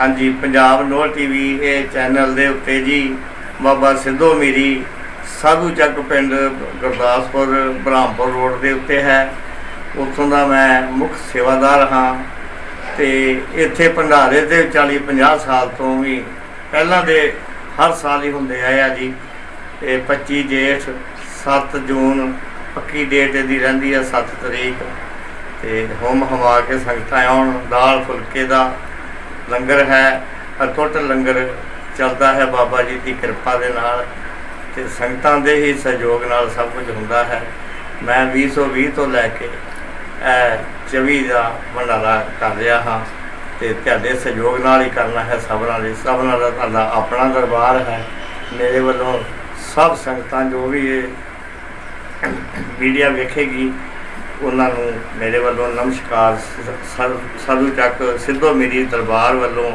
ਹਾਂਜੀ, ਪੰਜਾਬ ਨੋਰ ਟੀਵੀ ਇਹ ਚੈਨਲ ਦੇ ਉੱਤੇ ਜੀ, ਬਾਬਾ ਸਿੱਧੋ ਮੀਰੀ ਸਾਧੂ ਚੱਕ ਪਿੰਡ ਗੁਰਦਾਸਪੁਰ, ਬ੍ਰਹਮਪੁਰ ਰੋਡ ਦੇ ਉੱਤੇ ਹੈ। ਉੱਥੋਂ ਦਾ ਮੈਂ ਮੁੱਖ ਸੇਵਾਦਾਰ ਹਾਂ ਤੇ ਇੱਥੇ ਭੰਡਾਰੇ ਤੇ 40 50 ਸਾਲ ਤੋਂ ਵੀ ਪਹਿਲਾਂ ਦੇ ਹਰ ਸਾਲ ਹੀ ਹੁੰਦੇ ਆਏ ਆ ਜੀ। ਤੇ 25 ਜੇਠ 7 ਜੂਨ, ਪੱਕੀ ਡੇਟ ਇਹਦੀ ਰਹਿੰਦੀ ਆ 7 ਤਰੀਕ। ਤੇ ਹੋਮ ਹਵਾ ਕੇ ਸੰਗਤਾਂ ਆਉਣ, ਦਾਲ ਫੁਲਕੇ ਦਾ ਲੰਗਰ ਹੈ, ਅਟੁੱਟ ਲੰਗਰ ਚੱਲਦਾ ਹੈ ਬਾਬਾ ਜੀ ਦੀ ਕਿਰਪਾ ਦੇ ਨਾਲ ਤੇ ਸੰਗਤਾਂ ਦੇ ਹੀ ਸਹਿਯੋਗ ਨਾਲ ਸਭ ਕੁਝ ਹੁੰਦਾ ਹੈ। ਮੈਂ 2020 ਤੋਂ ਲੈ ਕੇ ਇਹ 24 ਦਾ ਭੰਡਾਰਾ ਕਰ ਰਿਹਾ ਹਾਂ ਤੇ ਤੁਹਾਡੇ ਸਹਿਯੋਗ ਨਾਲ ਹੀ ਕਰਨਾ ਹੈ ਸਭਨਾਂ ਲਈ ਸਭਨਾਂ ਦਾ ਤੁਹਾਡਾ ਆਪਣਾ ਦਰਬਾਰ ਹੈ। ਮੇਰੇ ਵੱਲੋਂ ਸਭ ਸੰਗਤਾਂ ਜੋ ਵੀ ਇਹ ਮੀਡੀਆ ਵੇਖੇਗੀ ਉਹਨਾਂ ਨੂੰ ਮੇਰੇ ਵੱਲੋਂ ਨਮਸਕਾਰ ਸਾਧੂ ਚੱਕ ਸਿੱਧੋ ਮੇਰੀ ਦਰਬਾਰ ਵੱਲੋਂ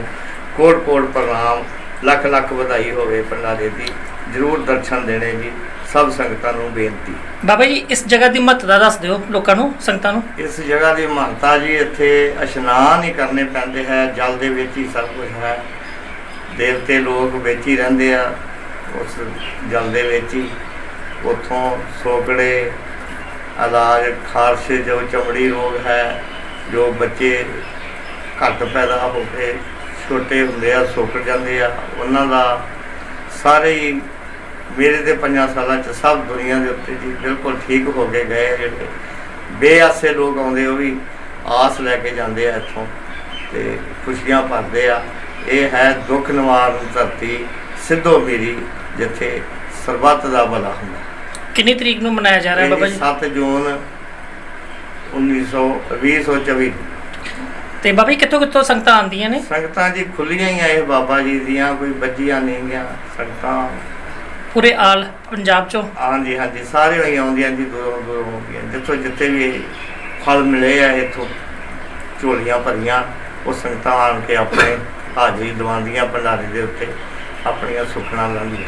ਕੋਟ ਕੋਟ ਪ੍ਰਣਾਮ ਲੱਖ ਲੱਖ ਵਧਾਈ ਹੋਵੇ ਭੰਡਾਰੇ ਦੀ ਜਰੂਰ ਦਰਸ਼ਨ ਦੇਣੇ ਜੀ ਸਭ ਸੰਗਤਾਂ ਨੂੰ ਬੇਨਤੀ। ਬਾਬਾ ਜੀ ਇਸ ਜਗ੍ਹਾ ਦੀ ਮਹੱਤਤਾ ਦੱਸ ਦਿਓ ਲੋਕਾਂ ਨੂੰ ਸੰਗਤਾਂ ਨੂੰ। ਇਸ ਜਗ੍ਹਾ ਦੀ ਮਹੱਤਤਾ ਜੀ ਇੱਥੇ ਇਸ਼ਨਾਨ ਹੀ ਕਰਨੇ ਪੈਂਦੇ ਹੈ ਜਲ ਦੇ ਵਿੱਚ ਹੀ ਸਭ ਕੁਝ ਹੈ। ਦੇਵਤੇ ਲੋਕ ਵਿੱਚ ਹੀ ਰਹਿੰਦੇ ਆ ਉਸ ਜਲ ਦੇ ਵਿੱਚ ਹੀ। ਉਥੋਂ ਸੋਕੜੇ ਇਲਾਜ ਖਾਰਸ਼ ਜੋ ਚਮੜੀ ਰੋਗ ਹੈ, ਜੋ ਬੱਚੇ ਘੱਟ ਪੈਦਾ ਹੋ ਕੇ ਛੋਟੇ ਹੁੰਦੇ ਆ, ਸੁੱਕ ਜਾਂਦੇ ਆ, ਉਹਨਾਂ ਦਾ ਸਾਰੇ ਹੀ ਮੇਰੇ ਦੇ ਪੰਜਾਂ ਸਾਲਾਂ ਚ ਸਭ ਦੁਨੀਆ ਦੇ ਉੱਤੇ ਜੀ ਬਿਲਕੁਲ ਠੀਕ ਹੋ ਕੇ ਗਏ ਜਿਹੜੇ। ਬੇਆਸੇ ਲੋਕ ਆਉਂਦੇ, ਉਹ ਵੀ ਆਸ ਲੈ ਕੇ ਜਾਂਦੇ ਆ ਇੱਥੋਂ ਤੇ ਖੁਸ਼ੀਆਂ ਭਰਦੇ ਆ। ਇਹ ਹੈ ਦੁੱਖ ਨਿਵਾਰਨ ਧਰਤੀ ਸਿੱਧੋ ਮੇਰੀ, ਜਿੱਥੇ ਸਰਬੱਤ ਦਾ ਭਲਾ ਹੁੰਦਾ। ਕਿੰਨੀ ਤਰੀਕ ਨੂੰ ਮਨਾਇਆ ਜਾ ਰਿਹਾ ਬਾਬਾ ਜੀ? 7 ਜੂਨ 1900 2024 ਤੇ ਬਾਬਾ ਜੀ ਕਿੱਥੋਂ ਕਿੱਥੋਂ ਸੰਗਤਾਂ ਆਉਂਦੀਆਂ ਨੇ? ਸੰਗਤਾਂ ਜੀ ਖੁੱਲੀਆਂ ਹੀ ਆ ਇਹ ਬਾਬਾ ਜੀ ਦੀਆਂ ਕੋਈ ਬੱਜੀਆਂ ਨਹੀਂ ਗਿਆ ਸੰਗਤਾਂ। ਪੂਰੇ ਆਲ ਪੰਜਾਬ ਚੋਂ? ਹਾਂਜੀ ਹਾਂਜੀ ਸਾਰੇ ਹੀ ਆਉਂਦੀਆਂ ਜੀ ਦੂਰੋਂ ਦੂਰੋਂ ਆਉਂਦੀਆਂ। ਜਿੱਥੋਂ ਜਿੱਥੇ ਵੀ ਫਲ ਮਿਲੇ ਆ ਇੱਥੋਂ ਝੋਲੀਆਂ ਭਰੀਆਂ ਉਹ ਸੰਗਤਾਂ ਆਣ ਕੇ ਆਪਣੇ ਹਾਜ਼ਰੀ ਦਵਾਉਂਦੀਆਂ ਭੰਡਾਰੇ ਦੇ ਉੱਤੇ ਆਪਣੀਆਂ ਸੁੱਖਣਾ ਲਾਉਂਦੀਆਂ।